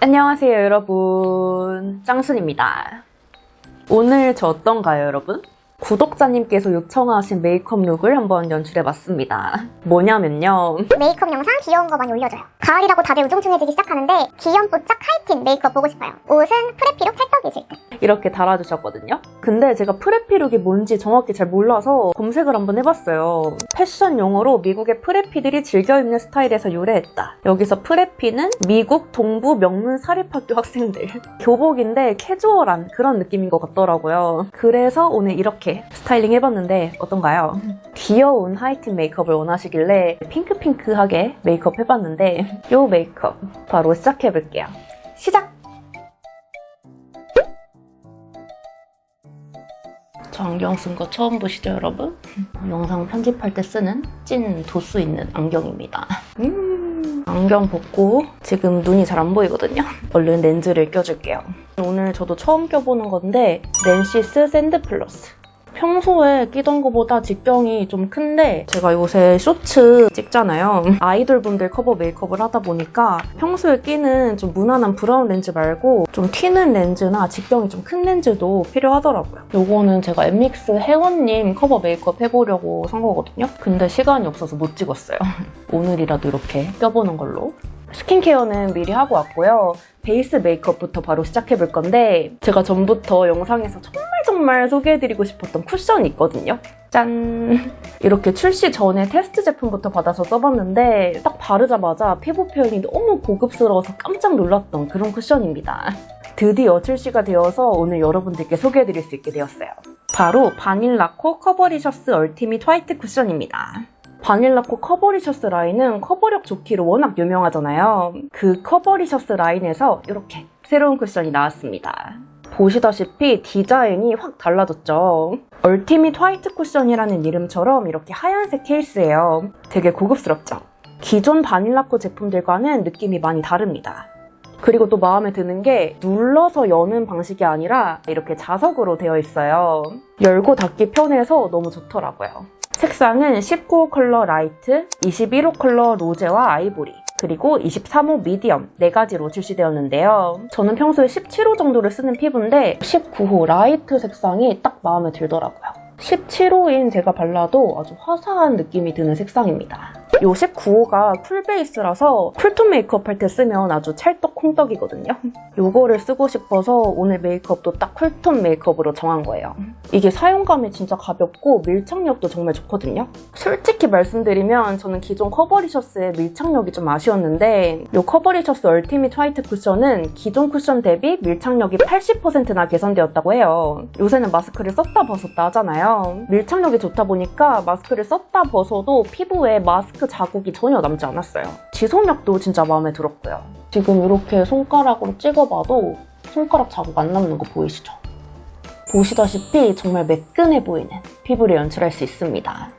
안녕하세요, 여러분. 짱순입니다. 오늘 저 어떤가요, 여러분? 구독자님께서 요청하신 메이크업 룩을 한번 연출해봤습니다. 뭐냐면요. 메이크업 영상 귀여운 거 많이 올려줘요. 가을이라고 다들 우중충해지기 시작하는데 귀염뽀짝 하이틴 메이크업 보고 싶어요. 옷은 프레피룩 찰떡이실 듯. 이렇게 달아주셨거든요. 근데 제가 프레피룩이 뭔지 정확히 잘 몰라서 검색을 한번 해봤어요. 패션 용어로 미국의 프레피들이 즐겨 입는 스타일에서 유래했다. 여기서 프레피는 미국 동부 명문 사립학교 학생들. 교복인데 캐주얼한 그런 느낌인 것 같더라고요. 그래서 오늘 이렇게 스타일링 해봤는데 어떤가요? 귀여운 하이틴 메이크업을 원하시길래 핑크핑크하게 메이크업 해봤는데 이 메이크업 바로 시작해볼게요. 시작! 저 안경 쓴 거 처음 보시죠, 여러분? 영상 편집할 때 쓰는 찐 도수 있는 안경입니다. 음, 안경 벗고 지금 눈이 잘 안 보이거든요? 얼른 렌즈를 껴줄게요. 오늘 저도 처음 껴보는 건데 렌시스 샌드 플러스. 평소에 끼던 것보다 직경이 좀 큰데 제가 요새 쇼츠 찍잖아요. 아이돌 분들 커버 메이크업을 하다 보니까 평소에 끼는 좀 무난한 브라운 렌즈 말고 좀 튀는 렌즈나 직경이 좀 큰 렌즈도 필요하더라고요. 요거는 제가 엠믹스 혜원님 커버 메이크업 해보려고 산 거거든요. 근데 시간이 없어서 못 찍었어요. 오늘이라도 이렇게 껴보는 걸로. 스킨케어는 미리 하고 왔고요. 베이스 메이크업부터 바로 시작해볼 건데 제가 전부터 영상에서 정말 정말 소개해드리고 싶었던 쿠션이 있거든요. 짠! 이렇게 출시 전에 테스트 제품부터 받아서 써봤는데 딱 바르자마자 피부 표현이 너무 고급스러워서 깜짝 놀랐던 그런 쿠션입니다. 드디어 출시가 되어서 오늘 여러분들께 소개해드릴 수 있게 되었어요. 바로 바닐라 코 커버리셔스 얼티밋 화이트 쿠션입니다. 바닐라코 커버리셔스 라인은 커버력 좋기로 워낙 유명하잖아요. 그 커버리셔스 라인에서 이렇게 새로운 쿠션이 나왔습니다. 보시다시피 디자인이 확 달라졌죠. 얼티밋 화이트 쿠션이라는 이름처럼 이렇게 하얀색 케이스예요. 되게 고급스럽죠? 기존 바닐라코 제품들과는 느낌이 많이 다릅니다. 그리고 또 마음에 드는 게 눌러서 여는 방식이 아니라 이렇게 자석으로 되어 있어요. 열고 닫기 편해서 너무 좋더라고요. 색상은 19호 컬러 라이트, 21호 컬러 로제와 아이보리, 그리고 23호 미디엄 4가지로 출시되었는데요. 저는 평소에 17호 정도를 쓰는 피부인데 19호 라이트 색상이 딱 마음에 들더라고요. 17호인 제가 발라도 아주 화사한 느낌이 드는 색상입니다. 요 19호가 쿨 베이스라서 쿨톤 메이크업 할 때 쓰면 아주 찰떡 콩떡이거든요. 요거를 쓰고 싶어서 오늘 메이크업도 딱 쿨톤 메이크업으로 정한 거예요. 이게 사용감이 진짜 가볍고 밀착력도 정말 좋거든요. 솔직히 말씀드리면 저는 기존 커버리셔스의 밀착력이 좀 아쉬웠는데 이 커버리셔스 얼티밋 화이트 쿠션은 기존 쿠션 대비 밀착력이 80%나 개선되었다고 해요. 요새는 마스크를 썼다 벗었다 하잖아요. 밀착력이 좋다 보니까 마스크를 썼다 벗어도 피부에 마스크 자국이 전혀 남지 않았어요. 지속력도 진짜 마음에 들었고요. 지금 이렇게 손가락으로 찍어봐도 손가락 자국 안 남는 거 보이시죠? 보시다시피 정말 매끈해 보이는 피부를 연출할 수 있습니다.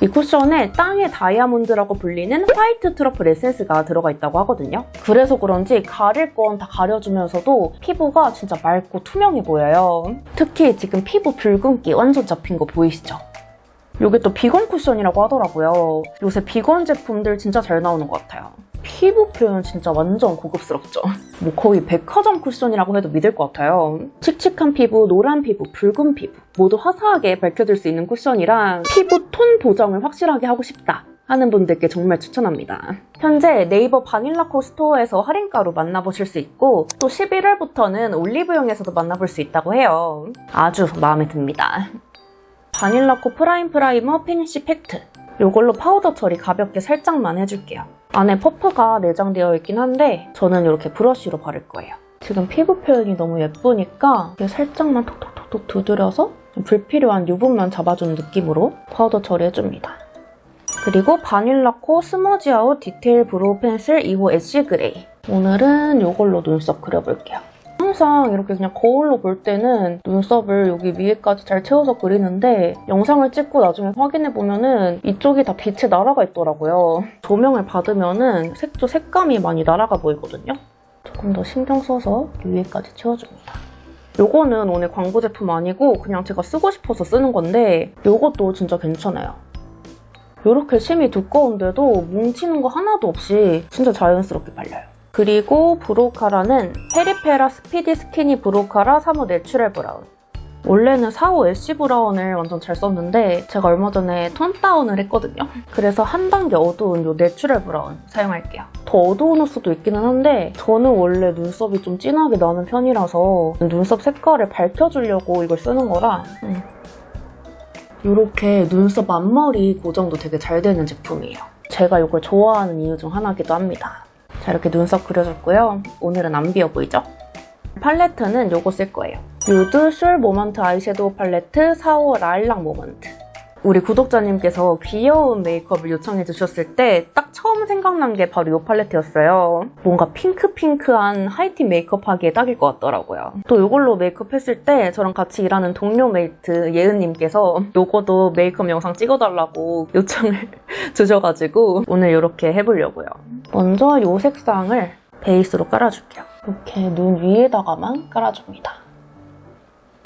이 쿠션에 땅의 다이아몬드라고 불리는 화이트 트러플 에센스가 들어가 있다고 하거든요. 그래서 그런지 가릴 건 다 가려주면서도 피부가 진짜 맑고 투명해 보여요. 특히 지금 피부 붉은기 완전 잡힌 거 보이시죠? 이게 또 비건 쿠션이라고 하더라고요. 요새 비건 제품들 진짜 잘 나오는 것 같아요. 피부 표현 진짜 완전 고급스럽죠? 뭐 거의 백화점 쿠션이라고 해도 믿을 것 같아요. 칙칙한 피부, 노란 피부, 붉은 피부 모두 화사하게 밝혀질 수 있는 쿠션이라 피부 톤 보정을 확실하게 하고 싶다. 하는 분들께 정말 추천합니다. 현재 네이버 바닐라코 스토어에서 할인가로 만나보실 수 있고 또 11월부터는 올리브영에서도 만나볼 수 있다고 해요. 아주 마음에 듭니다. 바닐라코 프라임 프라이머 피니쉬 팩트 이걸로 파우더 처리 가볍게 살짝만 해줄게요. 안에 퍼프가 내장되어 있긴 한데 저는 이렇게 브러쉬로 바를 거예요. 지금 피부 표현이 너무 예쁘니까 살짝만 톡톡톡톡 두드려서 좀 불필요한 유분만 잡아주는 느낌으로 파우더 처리해줍니다. 그리고 바닐라코 스머지 아웃 디테일 브로우 펜슬 2호 애쉬 그레이 오늘은 이걸로 눈썹 그려볼게요. 항상 이렇게 그냥 거울로 볼 때는 눈썹을 여기 위에까지 잘 채워서 그리는데 영상을 찍고 나중에 확인해보면은 이쪽이 다 빛이 날아가 있더라고요. 조명을 받으면은 색조 색감이 많이 날아가 보이거든요. 조금 더 신경 써서 위에까지 채워줍니다. 요거는 오늘 광고 제품 아니고 그냥 제가 쓰고 싶어서 쓰는 건데 요것도 진짜 괜찮아요. 이렇게 심이 두꺼운데도 뭉치는 거 하나도 없이 진짜 자연스럽게 발려요. 그리고 브로카라는 페리페라 스피디 스키니 브로카라 3호 내추럴 브라운. 원래는 4호 애쉬 브라운을 완전 잘 썼는데 제가 얼마 전에 톤 다운을 했거든요. 그래서 한 단계 어두운 요 내추럴 브라운 사용할게요. 더 어두운 호수도 있기는 한데 저는 원래 눈썹이 좀 진하게 나는 편이라서 눈썹 색깔을 밝혀주려고 이걸 쓰는 거라 음. 이렇게 눈썹 앞머리 고정도 되게 잘 되는 제품이에요. 제가 이걸 좋아하는 이유 중 하나기도 합니다. 자 이렇게 눈썹 그려줬고요. 오늘은 안 비어 보이죠? 팔레트는 요거 쓸 거예요. 뉴드 슐 모먼트 아이섀도우 팔레트 4호 라일락 모먼트. 우리 구독자님께서 귀여운 메이크업을 요청해 주셨을 때 딱 처음 생각난 게 바로 이 팔레트였어요. 뭔가 핑크핑크한 하이틴 메이크업 하기에 딱일 것 같더라고요. 또 이걸로 메이크업 했을 때 저랑 같이 일하는 동료 메이트 예은님께서 요거도 메이크업 영상 찍어달라고 요청을 주셔가지고 오늘 이렇게 해보려고요. 먼저 이 색상을 베이스로 깔아줄게요. 이렇게 눈 위에다가만 깔아줍니다.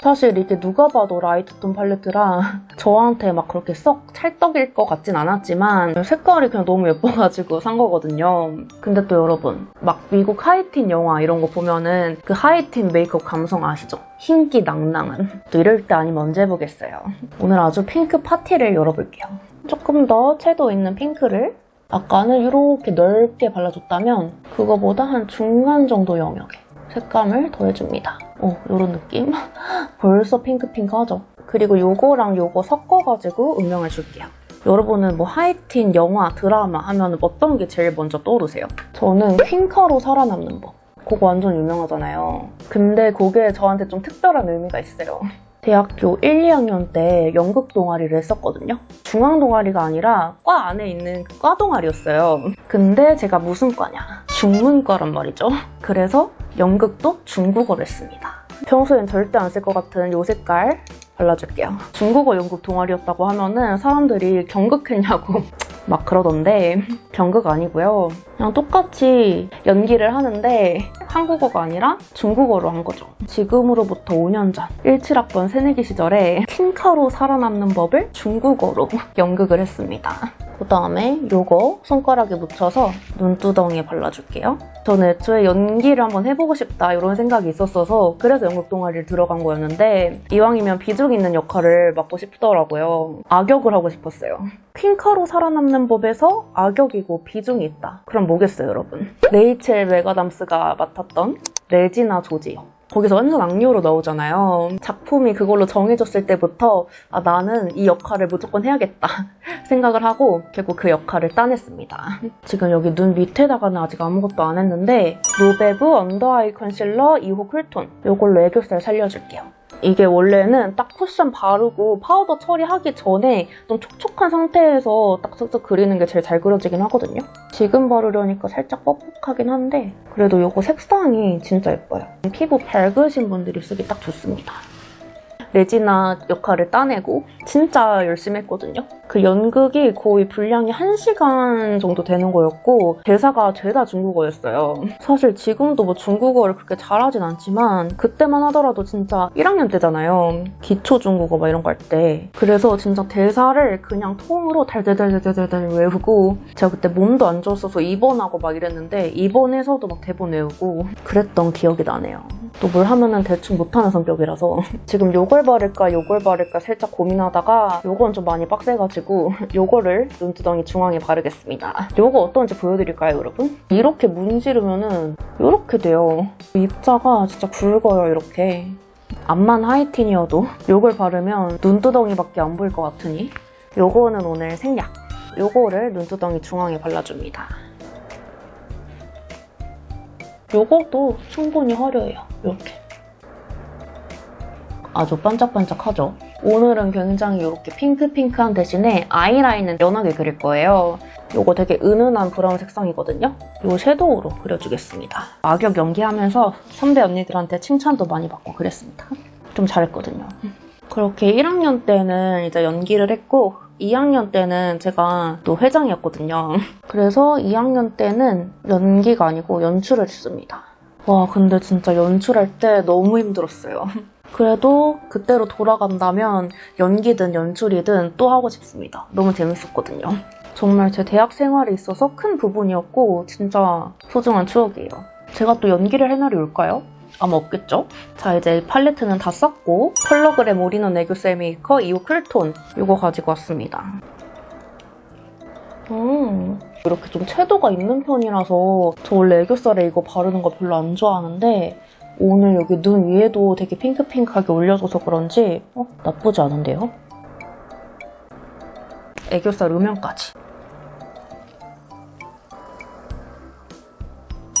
사실 이게 누가 봐도 라이트톤 팔레트라 저한테 막 그렇게 썩 찰떡일 것 같진 않았지만 색깔이 그냥 너무 예뻐가지고 산 거거든요. 근데 또 여러분 막 미국 하이틴 영화 이런 거 보면은 그 하이틴 메이크업 감성 아시죠? 흰기 낭낭한 또 이럴 때 아니면 언제 해보겠어요. 오늘 아주 핑크 파티를 열어볼게요. 조금 더 채도 있는 핑크를 아까는 이렇게 넓게 발라줬다면 그거보다 한 중간 정도 영역에 색감을 더해줍니다. 어, 이런 느낌? 벌써 핑크핑크하죠? 그리고 요거랑 요거 섞어가지고 음영을 줄게요. 여러분은 뭐 하이틴, 영화, 드라마 하면 어떤 게 제일 먼저 떠오르세요? 저는 퀸카로 살아남는 법. 그거 완전 유명하잖아요. 근데 그게 저한테 좀 특별한 의미가 있어요. 대학교 1, 2학년 때 연극 동아리를 했었거든요. 중앙 동아리가 아니라 과 안에 있는 그 과 동아리였어요. 근데 제가 무슨 과냐? 중문과란 말이죠. 그래서 연극도 중국어를 했습니다. 평소엔 절대 안 쓸 것 같은 요 색깔 발라줄게요. 중국어 연극 동아리였다고 하면은 사람들이 경극했냐고 막 그러던데 경극 아니고요. 그냥 똑같이 연기를 하는데 한국어가 아니라 중국어로 한 거죠. 지금으로부터 5년 전 17학번 새내기 시절에 킹카로 살아남는 법을 중국어로 연극을 했습니다. 그 다음에 요거 손가락에 묻혀서 눈두덩이에 발라줄게요. 저는 애초에 연기를 한번 해보고 싶다 이런 생각이 있었어서 그래서 연극 동아리를 들어간 거였는데 이왕이면 비중 있는 역할을 맡고 싶더라고요. 악역을 하고 싶었어요. 퀸카로 살아남는 법에서 악역이고 비중이 있다. 그럼 뭐겠어요, 여러분? 레이첼 메가담스가 맡았던 레지나 조지요. 거기서 완전 악녀로 나오잖아요. 작품이 그걸로 정해졌을 때부터 아, 나는 이 역할을 무조건 해야겠다 생각을 하고 결국 그 역할을 따냈습니다. 지금 여기 눈 밑에다가는 아직 아무것도 안 했는데 노베브 언더 아이 컨실러 2호 쿨톤 이걸로 애교살 살려줄게요. 이게 원래는 딱 쿠션 바르고 파우더 처리하기 전에 좀 촉촉한 상태에서 딱 쓱쓱 그리는 게 제일 잘 그려지긴 하거든요. 지금 바르려니까 살짝 뻑뻑하긴 한데 그래도 이거 색상이 진짜 예뻐요. 피부 밝으신 분들이 쓰기 딱 좋습니다. 레지나 역할을 따내고 진짜 열심히 했거든요. 그 연극이 거의 분량이 1시간 정도 되는 거였고 대사가 죄다 중국어였어요. 사실 지금도 뭐 중국어를 그렇게 잘하진 않지만 그때만 하더라도 진짜 1학년 때잖아요. 기초 중국어 막 이런 거 할 때. 그래서 진짜 대사를 그냥 통으로 달달달달달달 외우고 제가 그때 몸도 안 좋았어서 입원하고 막 이랬는데 입원해서도 막 대본 외우고 그랬던 기억이 나네요. 또 뭘 하면은 대충 못하는 성격이라서 지금 요걸 바를까 요걸 바를까 살짝 고민하다가 요건 좀 많이 빡세가지고 요거를 눈두덩이 중앙에 바르겠습니다. 요거 어떤지 보여드릴까요 여러분? 이렇게 문지르면은 이렇게 돼요. 입자가 진짜 굵어요 이렇게. 앞만 하이틴이어도 요걸 바르면 눈두덩이밖에 안 보일 것 같으니 요거는 오늘 생략. 요거를 눈두덩이 중앙에 발라줍니다. 요것도 충분히 화려해요. 이렇게. 아주 반짝반짝하죠? 오늘은 굉장히 이렇게 핑크핑크한 대신에 아이라인은 연하게 그릴 거예요. 요거 되게 은은한 브라운 색상이거든요. 요 섀도우로 그려주겠습니다. 악역 연기하면서 선배 언니들한테 칭찬도 많이 받고 그랬습니다. 좀 잘했거든요. 그렇게 1학년 때는 이제 연기를 했고 2학년 때는 제가 또 회장이었거든요. 그래서 2학년 때는 연기가 아니고 연출을 했습니다. 와, 근데 진짜 연출할 때 너무 힘들었어요. 그래도 그때로 돌아간다면 연기든 연출이든 또 하고 싶습니다. 너무 재밌었거든요. 정말 제 대학 생활에 있어서 큰 부분이었고 진짜 소중한 추억이에요. 제가 또 연기를 할 날이 올까요? 아마 없겠죠? 자 이제 팔레트는 다 썼고 컬러그램 올인원 애교살 메이커 2호 쿨톤 이거 가지고 왔습니다. 음 이렇게 좀 채도가 있는 편이라서 저 원래 애교살에 이거 바르는 거 별로 안 좋아하는데 오늘 여기 눈 위에도 되게 핑크핑크하게 올려줘서 그런지 어? 나쁘지 않은데요? 애교살 음영까지.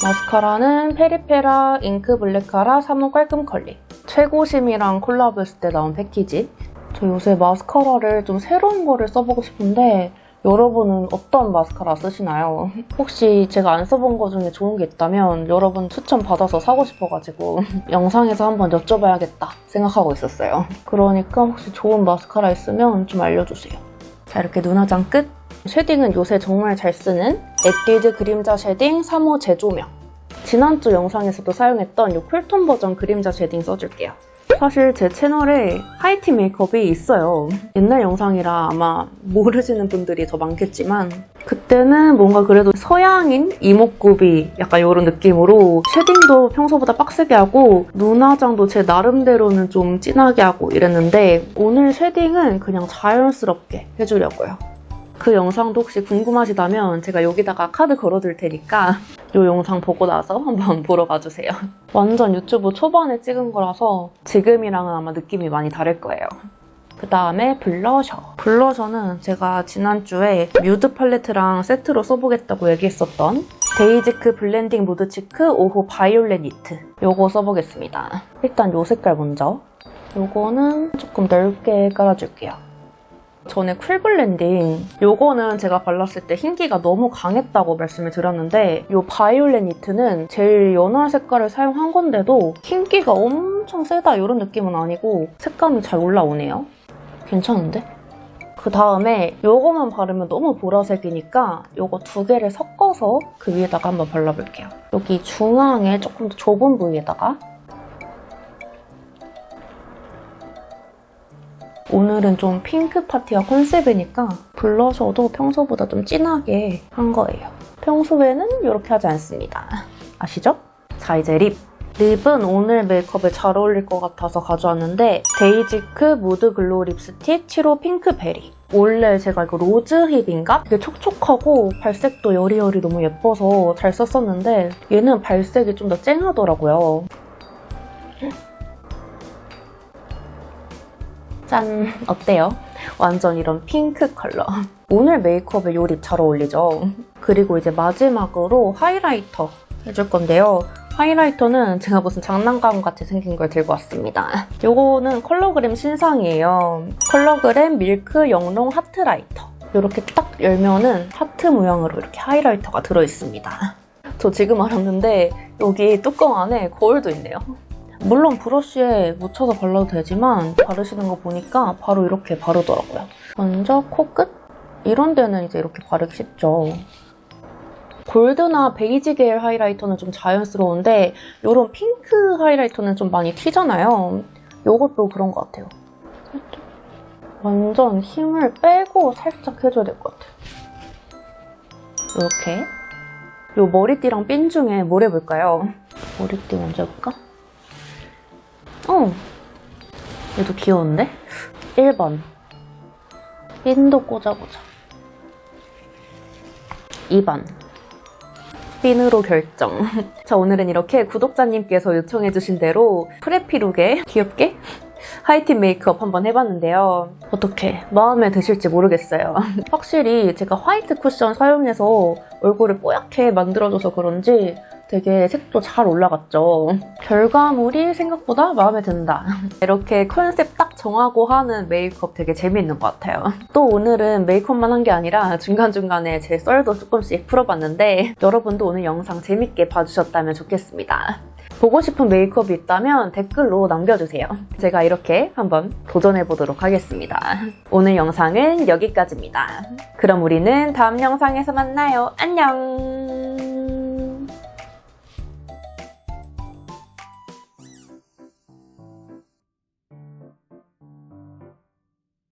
마스카라는 페리페라 잉크 블랙카라 3호 깔끔 컬리. 최고심이랑 콜라보했을 때 나온 패키지. 저 요새 마스카라를 좀 새로운 거를 써보고 싶은데 여러분은 어떤 마스카라 쓰시나요? 혹시 제가 안 써본 거 중에 좋은 게 있다면 여러분 추천 받아서 사고 싶어가지고 영상에서 한번 여쭤봐야겠다 생각하고 있었어요. 그러니까 혹시 좋은 마스카라 있으면 좀 알려주세요. 자 이렇게 눈화장 끝. 쉐딩은 요새 정말 잘 쓰는 에뛰드 그림자 쉐딩 3호 재조명. 지난주 영상에서도 사용했던 이 쿨톤 버전 그림자 쉐딩 써줄게요. 사실 제 채널에 하이티 메이크업이 있어요. 옛날 영상이라 아마 모르시는 분들이 더 많겠지만 그때는 뭔가 그래도 서양인 이목구비 약간 이런 느낌으로 쉐딩도 평소보다 빡세게 하고 눈화장도 제 나름대로는 좀 진하게 하고 이랬는데 오늘 쉐딩은 그냥 자연스럽게 해주려고요. 그 영상도 혹시 궁금하시다면 제가 여기다가 카드 걸어둘 테니까 이 영상 보고 나서 한번 보러 가주세요. 완전 유튜브 초반에 찍은 거라서 지금이랑은 아마 느낌이 많이 다를 거예요. 그 다음에 블러셔. 블러셔는 제가 지난주에 뮤드 팔레트랑 세트로 써보겠다고 얘기했었던 데이지크 블렌딩 무드 치크 5호 바이올렛 니트. 요거 써보겠습니다. 일단 요 색깔 먼저. 요거는 조금 넓게 깔아줄게요. 전에 쿨 블렌딩 요거는 제가 발랐을 때 흰기가 너무 강했다고 말씀을 드렸는데 요 바이올렛 니트는 제일 연한 색깔을 사용한 건데도 흰기가 엄청 세다 이런 느낌은 아니고 색감이 잘 올라오네요. 괜찮은데? 그 다음에 요거만 바르면 너무 보라색이니까 요거 두 개를 섞어서 그 위에다가 한번 발라볼게요. 여기 중앙에 조금 더 좁은 부위에다가 오늘은 좀 핑크 파티가 컨셉이니까 블러셔도 평소보다 좀 진하게 한 거예요. 평소에는 이렇게 하지 않습니다. 아시죠? 자, 이제 립. 립은 오늘 메이크업에 잘 어울릴 것 같아서 가져왔는데 데이지크 무드 글로우 립스틱 7호 핑크베리. 원래 제가 이거 로즈 힙인가? 되게 촉촉하고 발색도 여리여리 너무 예뻐서 잘 썼었는데 얘는 발색이 좀 더 쨍하더라고요. 짠! 어때요? 완전 이런 핑크 컬러. 오늘 메이크업에 요 립 잘 어울리죠? 그리고 이제 마지막으로 하이라이터 해줄 건데요. 하이라이터는 제가 무슨 장난감 같이 생긴 걸 들고 왔습니다. 요거는 컬러그램 신상이에요. 컬러그램 밀크 영롱 하트라이터. 이렇게 딱 열면은 하트 모양으로 이렇게 하이라이터가 들어있습니다. 저 지금 알았는데 여기 뚜껑 안에 거울도 있네요. 물론 브러쉬에 묻혀서 발라도 되지만 바르시는 거 보니까 바로 이렇게 바르더라고요. 먼저 코끝? 이런 데는 이제 이렇게 바르기 쉽죠. 골드나 베이지 계열 하이라이터는 좀 자연스러운데 이런 핑크 하이라이터는 좀 많이 튀잖아요. 이것도 그런 것 같아요. 완전 힘을 빼고 살짝 해줘야 될 것 같아요. 이렇게. 이 머리띠랑 핀 중에 뭘 해볼까요? 머리띠 먼저 해볼까? 어. 얘도 귀여운데? 1번. 핀도 꽂아보자. 2번. 핀으로 결정. 자, 오늘은 이렇게 구독자님께서 요청해주신 대로 프레피룩에 귀엽게 하이틴 메이크업 한번 해봤는데요. 어떻게 마음에 드실지 모르겠어요. 확실히 제가 화이트 쿠션 사용해서 얼굴을 뽀얗게 만들어줘서 그런지 되게 색도 잘 올라갔죠. 결과물이 생각보다 마음에 든다. 이렇게 컨셉 딱 정하고 하는 메이크업 되게 재미있는 것 같아요. 또 오늘은 메이크업만 한 게 아니라 중간중간에 제 썰도 조금씩 풀어봤는데 여러분도 오늘 영상 재밌게 봐주셨다면 좋겠습니다. 보고 싶은 메이크업이 있다면 댓글로 남겨주세요. 제가 이렇게 한번 도전해보도록 하겠습니다. 오늘 영상은 여기까지입니다. 그럼 우리는 다음 영상에서 만나요. 안녕!